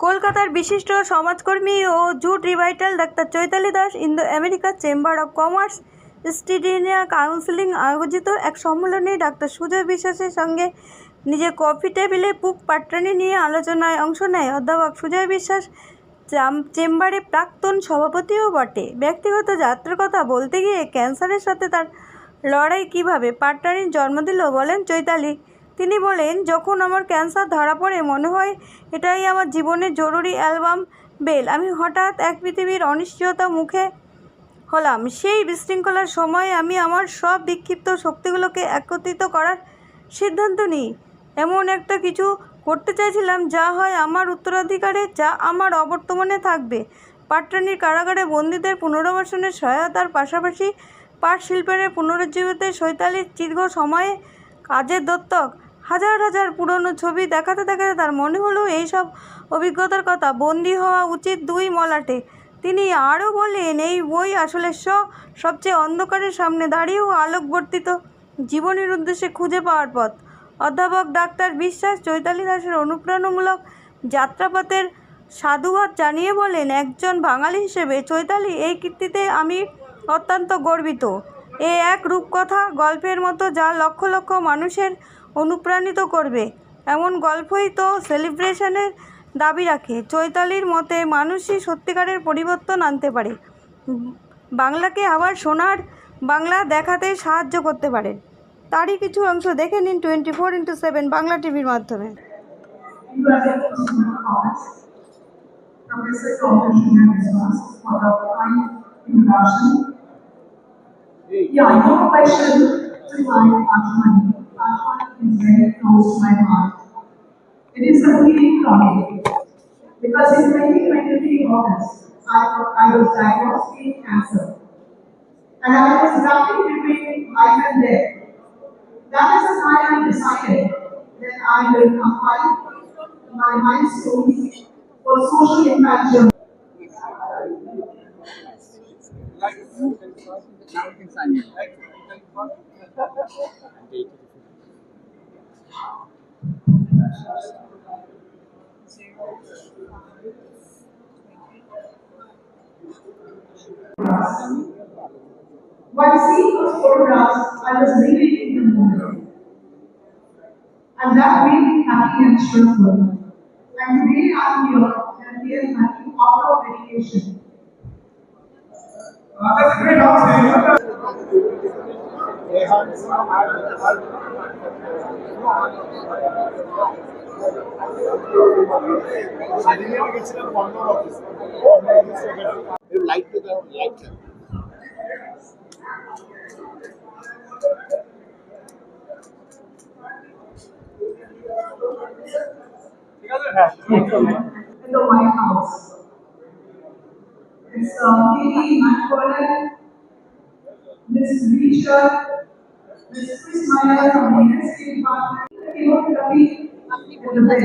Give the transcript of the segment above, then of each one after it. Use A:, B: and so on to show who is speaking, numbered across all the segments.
A: কলকাতার বিশিষ্ট সমাজকর্মী ও jute Revital doctor Chaitali Das Indo America chamber of commerce স্টিডিনিয়া counselling আয়োজিত এক সম্মেলনে ডাক্তার সুজয় বিশ্বাসের সঙ্গে নিজের কফি টেবিলে পুক পাট্রানি নিয়ে আলোচনায় অংশ নেয়। অধ্যাপক সুজয় বিশ্বাস চাম- চেম্বারে প্রাক্তন সভাপতিও বটে। ব্যক্তিগত যাত্রার কথা বলতে গিয়ে ক্যান্সারের সাথে তার লড়াই কীভাবে? পাট্রানির জন্ম দিল বলেন চৈতালি। তিনি বলেন, যখন আমার ক্যান্সার ধরা পড়ে, মনে হয় এটাই আমার জীবনের জরুরি অ্যালবাম বেল। আমি হঠাৎ এক পৃথিবীর অনিশ্চয়তা মুখে হলাম। সেই বিশৃঙ্খলার সময় আমি আমার সব বিক্ষিপ্ত শক্তিগুলোকে একত্রিত করার সিদ্ধান্ত নিই। এমন একটা কিছু করতে চাইছিলাম, যা হয় আমার উত্তরাধিকারে, যা আমার অবর্তমানে থাকবে। পাট্রানির কারাগারে বন্দীদের পুনর্বাসনের সহায়তার পাশাপাশি পাট শিল্পের পুনরুজ্জীবিতে সৈতালির দীর্ঘ সময়ে কাজের দত্তক। হাজার হাজার পুরনো ছবি দেখাতে দেখাতে তার মনে হলো এইসব অভিজ্ঞতার কথা। বন্দী হওয়া উচিত দুই মলাটে। তিনি আরও বলেন এই বই আসলে স, সবচেয়ে অন্ধকারের সামনে দাঁড়িয়েও আলোকবর্তিত। জীবনের উদ্দেশ্যে খুঁজে পাওয়ার পথ। অধ্যাপক ডাক্তার বিশ্বাস চৈতালি দাসের অনুপ্রেরণামূলক যাত্রাপথের সাধুবাদ জানিয়ে বলেন একজন বাঙালি হিসেবে চৈতালি এই কীর্তিতে আমি অত্যন্ত গর্বিত। এ এক রূপকথা গল্পের মতো যা লক্ষ লক্ষ মানুষের অনুপ্রাণিত করবে এমন গল্পই তো সেলিব্রেশনের দাবি রাখে চৈতালির মতে মানুষই সত্যিকারের পরিবর্তন আনতে পারে বাংলাকে আবার সোনার বাংলা দেখাতে সাহায্য করতে পারে তারই কিছু অংশ দেখে নিন twenty four into seven Bangla টিভির মাধ্যমে.
B: Professor Dr. For the kind introduction. Yeah, your question to my Ashwani. Ashwani is very close to my heart. It is a from me. Because in 2023 August, I, I was diagnosed with cancer. And I was grappling between life and death. That is the time I decided that I will apply my milestones for social impact. While seeing those photographs, I was living in the moment. And that made me happy and cheerful. And today I'm here, and happy that's a
C: great house. You to the like.
B: In the White House. It's Lily Macola, Miss Reacher, Miss Chris Meyer from the University Department of Chemotherapy at the Bed.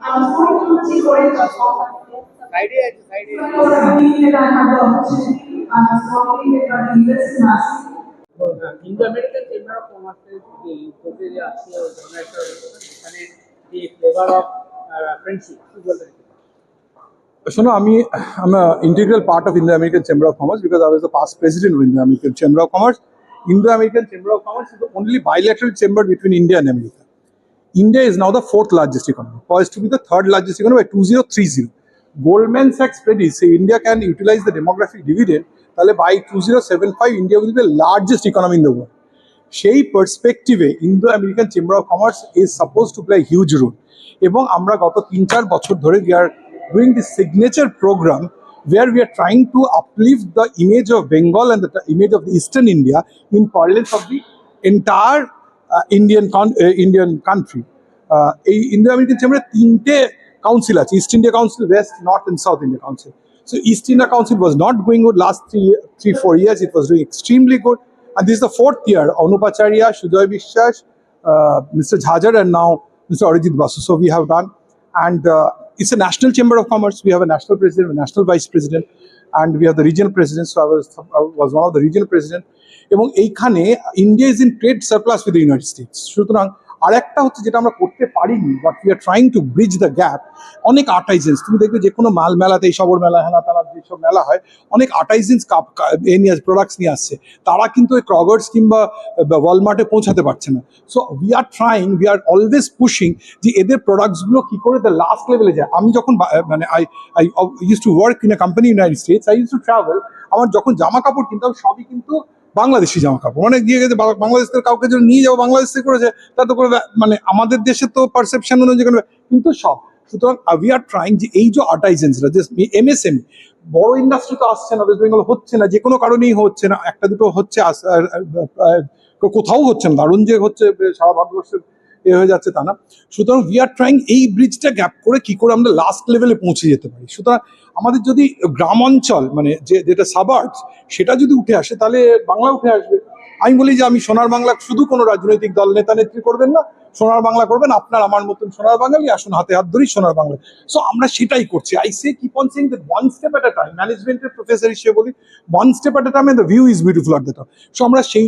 B: I'm going to see the
C: Korean Idea, idea.
B: So, I have the opportunity. I'm sorry, I've leaders in
D: us. In the medical chamber of commerce, the procedure is a donator and the flavor of uh, friendship.
E: শোনো, আমি integral part of Indo American chamber of commerce because I was past president of Indo American chamber of commerce Indo American chamber of commerce is only bilateral chamber between India and America India is now the fourth largest economy poised to be the third largest economy by two zero three zero Goldman sax predicts India can utilise the demographic dividend তাহলে by two zero seven five India will the largest economy in the world সেই পার্সপেক্টিভে Indo American chamber of commerce is suppose to play huge role এবং আমরা গত তিন চার বছর ধরে they're doing the signature programme where we are trying to uplift the image of Bengal and the t- image of the Eastern India in parlance of the entire uh, Indian con- uh, Indian country. Uh, এই Indo American চেম্বারে তিনটে council আছে east India council west north and south India council So East India Council was not going good last three, three, four years. It was doing extremely good. And this is the fourth year. Anupacharya, Shujoy Vishwas, uh, Mr. Jhajar, and now Mr. Arijit Basu. So we have done. And uh, it's a national chamber of commerce. We have a national president, a national vice president, and we have the regional president. So I was, I was one of the regional president. এবং এইখানে India is in trade surplus with the United States সুতরাং আর একটা হচ্ছে যেটা আমরা করতে পারিনি but we are trying to bridge the gap অনেক আর্টাইজেন্স তুমি দেখবে যে কোনো মাল মেলাতে, এই সবর মেলা, হেনা তালা যেসব মেলা হয়, অনেক আর্টাইজেন্স কাপ এ নিয়ে আসছে প্রোডাক্টস নিয়ে আসছে। তারা কিন্তু ওই ক্রগার্স কিংবা ওয়ালমার্টে পৌঁছাতে পারছে না। So we are trying we are always pushing যে এদের প্রোডাক্টসগুলো কি করে দ্য লাস্ট লেভেলে যায়। আমি যখন মানে I I use to work in a company United States I use to travel আমার যখন জামা কাপড় কিনতাম, সবই কিন্তু বাংলাদেশি জামা কাপড় অনেক দিয়ে গেছে বাংলাদেশ থেকে কাউকে যদি নিয়ে যাব বাংলাদেশ থেকে করেছে, তা তো করে মানে আমাদের দেশে তো পারসেপশন অনুযায়ী কোনো কিন্তু সব। সুতরাং উই আর ট্রাইং যে এই যে আর্টাইজেন্সরা যে এম বড় ইন্ডাস্ট্রি তো আসছে না ওয়েস্ট বেঙ্গল হচ্ছে না যে কোনো কারণেই হচ্ছে না। একটা দুটো হচ্ছে কোথাও হচ্ছে না। দারুণ যে হচ্ছে, সারা ভারতবর্ষের এ হয়ে যাচ্ছে তা না। সুতরাং উই আর ট্রাইং এই ব্রিজটা গ্যাপ করে কি করে আমরা লাস্ট লেভেলে পৌঁছে যেতে পারি। সুতরাং আমাদের যদি গ্রাম অঞ্চল মানে যে, যেটা সাবার্স সেটা যদি উঠে আসে, তাহলে বাংলা উঠে আসবে। আমি বলি যে আমি সোনার বাংলা শুধু কোনো রাজনৈতিক দল, নেতা, নেত্রী করবেন না। সোনার বাংলা করবেন, আপনার আমার মতন সোনার বাঙালি, আসুন হাতে হাত ধরি সোনার বাংলা। সো আমরা সেটাই করছি। I say keep on saying that one step at a time ম্যানেজমেন্টের প্রফেসর হিসেবে বলি one step at a time the view is beautiful at the top so আমরা সেই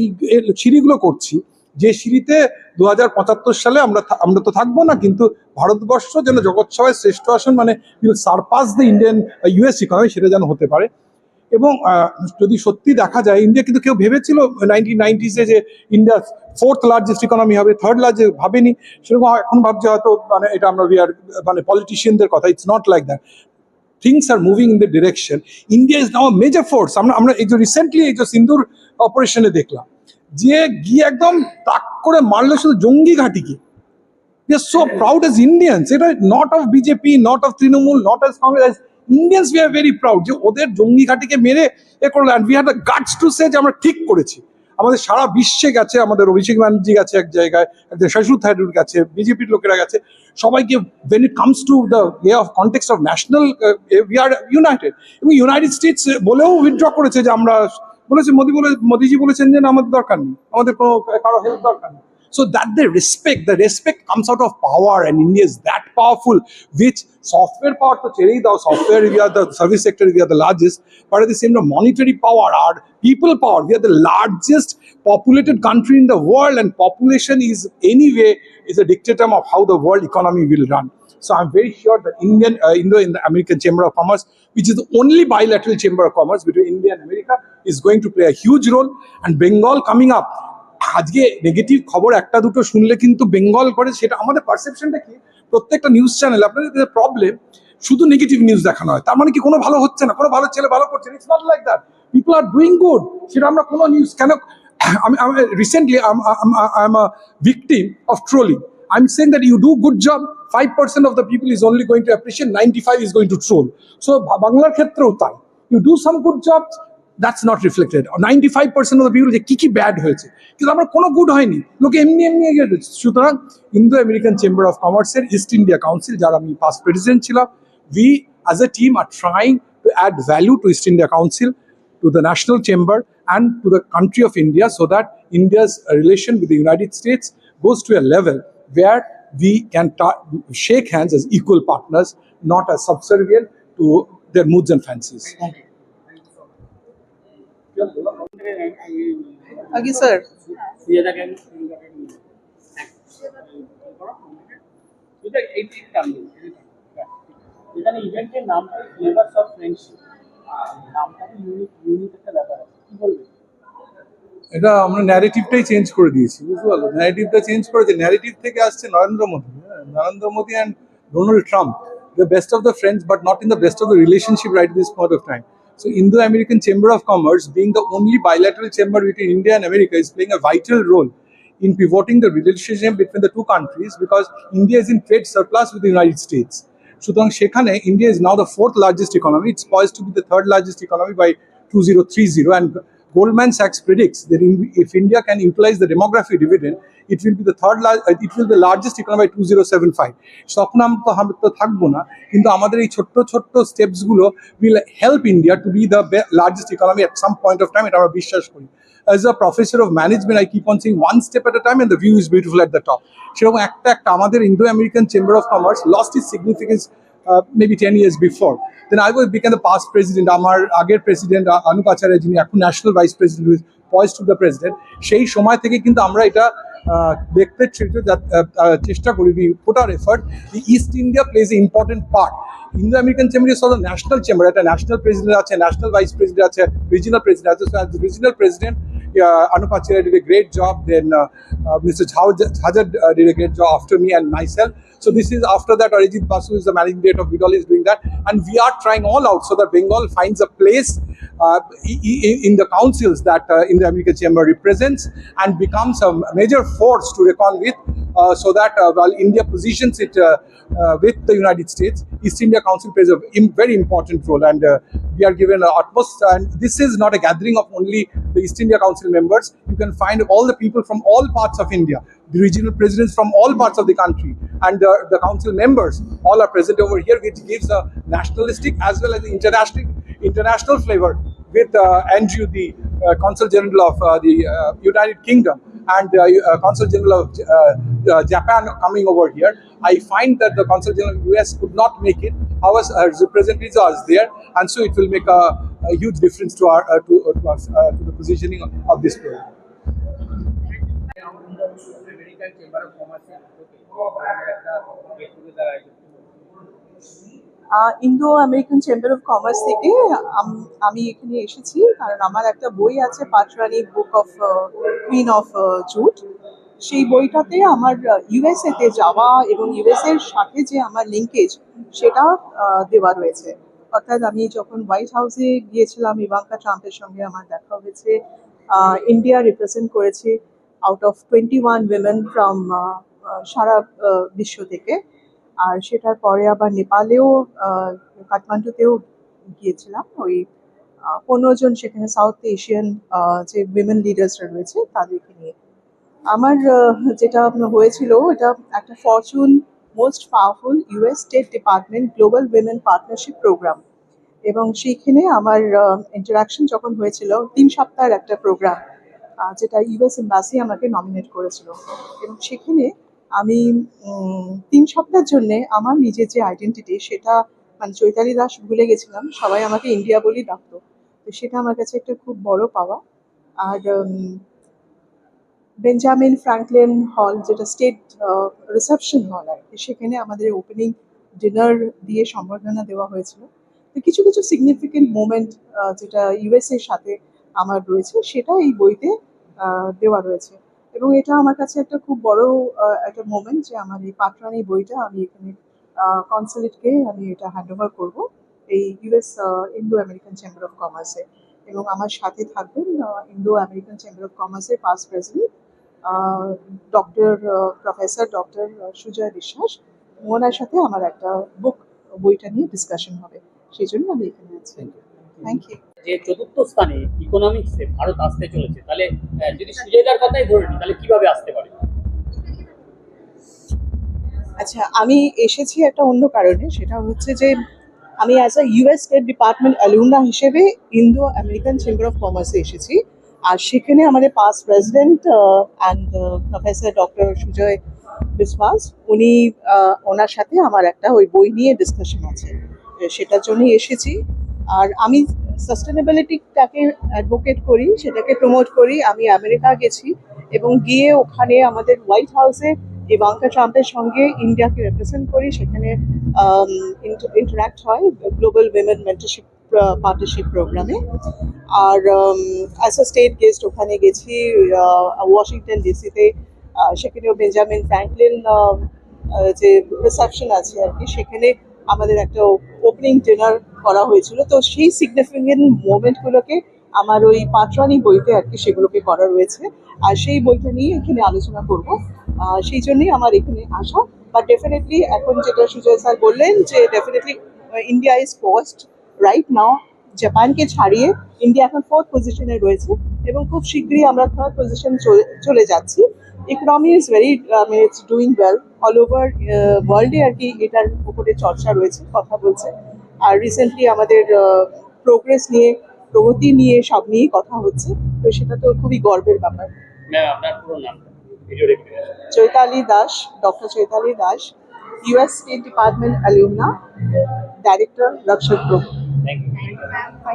E: সিঁড়িগুলো করছি। যে সিঁড়িতে দু সালে আমরা আমরা তো থাকব না কিন্তু ভারতবর্ষ যেন জগৎ সভায় শ্রেষ্ঠ আসন মানে surpass the Indian US economy সেটা যেন হতে পারে। এবং যদি সত্যি দেখা যায় ইন্ডিয়া কিন্তু কেউ ভেবেছিল নাইনটিন নাইনটিসে যে ইন্ডিয়া ফোর্থ লার্জেস্ট ইকোনমি হবে থার্ড লার্জেস্ট ভাবেনি সেরকম এখন ভাবছে হয়তো মানে এটা আমরা are, মানে পলিটিশিয়ানদের কথা it's not like that things are moving in the direction India is now major force আমরা আমরা এই যে রিসেন্টলি এই যে সিন্দুর অপারেশনে দেখলাম যে গিয়ে একদম তাক করে মারলো শুধু জঙ্গি ঘাটিকে। সো প্রাউড এস ইন্ডিয়ানস এটা not of BJP not of Trinamool not of Congress Indians we are very proud যে ওদের জঙ্গি ঘাটিকে মেরে এ করল। And we the guts to say আমরা ঠিক করেছি। আমাদের সারা বিশ্বে গেছে, আমাদের অভিষেক ব্যানার্জি গেছে এক জায়গায় শশুর থাইডুর গেছে বিজেপির লোকেরা গেছে। সবাইকে when comes to the of context of national united United States বলেও উইথড্র করেছে যে আমরা বলেছে মোদি বলে মোদিজি বলেছেন যে আমাদের দরকার নেই আমাদের কোনো কারও হেল্প দরকার নেই So that the respect, the respect comes out of power, and India is that powerful. Which software part to cherry the software we are the service sector we are the largest, but at the same time monetary power, our people power. We are the largest populated country in the world, and population is anyway is a dictator of how the world economy will run. So I'm very sure that Indian, uh, Indo in the American Chamber of Commerce, which is the only bilateral chamber of commerce between India and America, is going to play a huge role. And Bengal coming up, আজকে negative খবর একটা দুটো শুনলে কিন্তু বেঙ্গল করে সেটা আমাদের পারসেপশনটা কি প্রত্যেকটা নিউজ চ্যানেল আপনাদের প্রবলেম শুধু নেগেটিভ নিউজ দেখানো হয় তার মানে কি কোনো ভালো হচ্ছে না কোনো ভালো ছেলে ভালো করছে it's not like that people are doing good সেটা আমরা কোনো নিউজ কেন আমি recently I am a victim of trolling saying that you do good job five percent of the people is only going to appreciate ninety five is going to troll so বাংলার ক্ষেত্রেও তাই। You do some good jobs that's not reflected ninety five percent of the people যে কী কী bad হয়েছে। কিন্তু আমরা কোনো good হয়নি। লোকে এমনি এমনি এগিয়ে যাচ্ছে সুতরাং ইন্দো আমেরিকান চেম্বার অফ কমার্সের ইস্ট ইন্ডিয়া কাউন্সিল যার আমি পাস্ট প্রেসিডেন্ট ছিলাম we as a team are trying to add value to east India council to the national chamber and to the country of India so that India's relation with the United States goes to a level where we can ta- shake hands as equal partners, not as subservient to their moods and fancies.
B: আগে sir
D: সুজাতাকে আমি সুজাতাকে নিয়ে যাবো। সুজা, এই দিকটা আমি নেবো, এই দিকটা। এখানে ইভেন্টের নামটা ফ্লেভার্স অফ ফ্রেন্ডশিপ নামটা ইউনিক ইউনিক
E: এটা আমরা ন্যারেটিভটাই চেঞ্জ করে দিয়েছি বুঝতে পারল ন্যারেটিভটা চেঞ্জ করেছে ন্যারেটিভ থেকে আসছে নরেন্দ্র মোদী হ্যাঁ, Narendra Modi and Donald Trump the best of the friends but not in the best of the relationship right this point of time So Indo-American Chamber of Commerce, being the only bilateral chamber between India and America, is playing a vital role in pivoting the relationship between the two countries because India is in trade surplus with the United States. সুতরাং সেখানে India is now the fourth largest economy. It's poised to be the third largest economy by 2030. And Goldman Sachs predicts that in- if India can utilize the demography dividend, it will be the third large, it will be the largest economy by 2075. তখন আমরা তো আমরা তো থাকব না কিন্তু আমাদের এই ছোট্ট ছোট্ট স্টেপসগুলো will help India to be the be- largest economy at some point of time এটা আমরা বিশ্বাস করি as a professor of management, I keep on saying one step at a time and the view is beautiful at the top. সেরকম একটা একটা আমাদের Indo American chamber of commerce lost is significance maybe ten years before then I was became the past president আমার আগের প্রেসিডেন্ট অনুপ আচার্য যিনি এখন national vice president with poise to the president সেই সময় থেকে কিন্তু আমরা এটা দেখতে চেষ্টা করি we put our effort the east India plays a important part Indo American chamber the national chamber একটা ন্যাশনাল প্রেসিডেন্ট আছে ন্যাশনাল ভাইস প্রেসিডেন্ট আছে রিজিনাল প্রেসিডেন্ট আছে regional president uh, did a great job. Then uh, uh, Mr. Jha- uh, did a great job after me and myself. So this is after that. Arijit Basu is the managing director of Vidal is doing that, and we are trying all out so that Bengal finds a place uh, in the councils that uh, in the American Chamber represents and becomes a major force to reckon with. Uh, so that uh, while India positions it uh, uh, with the United States, East India Council plays a very important role, and uh, we are given a utmost. And this is not a gathering of only the East India Council members. You can find all the people from all parts of India, the regional presidents from all parts of the country, and the, the council members all are present over here, which gives a nationalistic as well as the international international flavor with uh, Andrew, the uh, Consul General of uh, the uh, United Kingdom, and uh, Consul General of uh, uh, Japan coming over here. I find that the Consul General of US could not make it. Our representatives are there, and so it will make a, a huge difference to our to, to, to, the positioning of, of this program.
D: Chamber of Commerce
B: Indo American chamber of commerce থেকে আম- এখানে এসেছি, কারণ আমার একটা বই আছে Patrani book of queen of jute সেই বইটাতে আমার ইউএসএ তে যাওয়া এবং ইউএসএ এর সাথে যে আমার লিঙ্কেজ সেটা দেওয়া রয়েছে। অর্থাৎ আমি যখন হোয়াইট হাউসে গিয়েছিলাম, ইভাঙ্কা ট্রাম্পের সঙ্গে আমার দেখা হয়েছে ইন্ডিয়া রিপ্রেজেন্ট করেছে out of twenty one women from সারা বিশ্ব থেকে। আর সেটার পরে আবার নেপালেও কাঠমান্ডুতেও গিয়েছিলাম। ওই পনেরো জন সেখানে সাউথ এশিয়ান যে উইমেন লিডার্সরা রয়েছে তাদেরকে নিয়ে। আমার যেটা হয়েছিল এটা একটা fortune most powerful US state department global women partnership program এবং সেইখানে আমার ইন্টারাকশন যখন হয়েছিল, তিন সপ্তাহের একটা প্রোগ্রাম যেটা ইউএস এম্বাসি আমাকে নমিনেট করেছিল। এবং সেখানে আমি তিন সপ্তাহের জন্য আমার নিজের যে আইডেন্টিটি সেটা মানে চৈতালি দাস ভুলে গেছিলাম, সবাই আমাকে ইন্ডিয়া বলেই ডাকতো। তো সেটা আমার কাছে একটা খুব বড় পাওয়া। আর বেঞ্জামিন ফ্র্যাঙ্কলিন হল যেটা স্টেট রিসেপশন হল আর কি, সেখানে আমাদের ওপেনিং ডিনার দিয়ে সম্বর্ধনা দেওয়া হয়েছিল। তো কিছু কিছু সিগনিফিকেন্ট মোমেন্ট যেটা ইউএস এর সাথে আমার রয়েছে, সেটা এই বইতে দেওয়া রয়েছে। এবং এটা আমার কাছে একটা খুব বড় একটা মোমেন্ট যে আমার এই পাটরানি বইটা আমি এখানে কনসুলেটকে আমি এটা হ্যান্ড ওভার করব এই US Indo American chamber of কমার্সে এবং আমার সাথে থাকবেন ইন্দো আমেরিকান চেম্বার অফ কমার্সের past president doctor professor doctor Sujay Biswas. ওনার সাথে আমার একটা বুক বইটা নিয়ে ডিসকাশন হবে। সেই জন্য আমি এখানে আছি। থ্যাংক ইউ
D: যে চতুর্থ স্থানে ইকোনমিক্সে ভারত আসতে চলেছে তাহলে যদি সুজয়দার কথাই ধরে নিই তাহলে কীভাবে আসতে পারে?
B: আচ্ছা আমি এসেছি একটা অন্য কারণে সেটা হচ্ছে যে আমি as a US state department alumna হিসেবে ইন্দো আমেরিকান চেম্বার অফ কমার্সে এসেছি। আর সেখানে আমাদের past president and professor doctor Sujay Biswas উনি ওনার সাথে আমার একটা ওই বই নিয়ে ডিসকাশন আছে। সেটার জন্যই এসেছি। আর আমি সাস্টেনেবিলিটিটাকে অ্যাডভোকেট করি, সেটাকে প্রমোট করি। আমি আমেরিকা গেছি এবং গিয়ে ওখানে আমাদের হোয়াইট হাউসে ইভাঙ্কা ট্রাম্পের সঙ্গে ইন্ডিয়াকে রিপ্রেজেন্ট করি। সেখানে ইন্টারাক্ট হয় গ্লোবাল উইমেন মেন্টারশিপ পার্টনারশিপ প্রোগ্রামে আর অ্যাজ আ স্টেট গেস্ট ওখানে গেছি ওয়াশিংটন ডিসিতে সেখানেও বেঞ্জামিন ফ্র্যাঙ্কলিন যে রিসেপশন আছে আর কি, সেখানে আমাদের একটা ওপেনিং ডিনার করা হয়েছিল। তো সেই সিগনিফিকেন্ট মোমেন্টগুলোকে আমার ওই পাটরানি বইতে আর কি সেগুলোকে করা রয়েছে। আর সেই বইটা নিয়ে এখানে আলোচনা করব। সেই জন্যই আমার এখানে আসা। বাট ডেফিনেটলি এখন যেটা সুজয় স্যার বললেন যে definitely India is post right now জাপানকে ছাড়িয়ে ইন্ডিয়া এখন ফোর্থ পজিশনে রয়েছে। এবং খুব শীঘ্রই আমরা থার্ড পজিশন চলে যাচ্ছি। ইকোনমি ইজ ভেরি মানে it's doing well all over ওয়ার্ল্ডে আর কি এটার উপরে চর্চা রয়েছে কথা বলছে। আর রিসেন্টলি আমাদের প্রোগ্রেস নিয়ে প্রগতি নিয়ে সব নিয়েই কথা হচ্ছে। তো সেটা তো খুবই গর্বের ব্যাপার। Chaitali Das doctor Chaitali Das US state department alumna director Rakshak group
D: thank you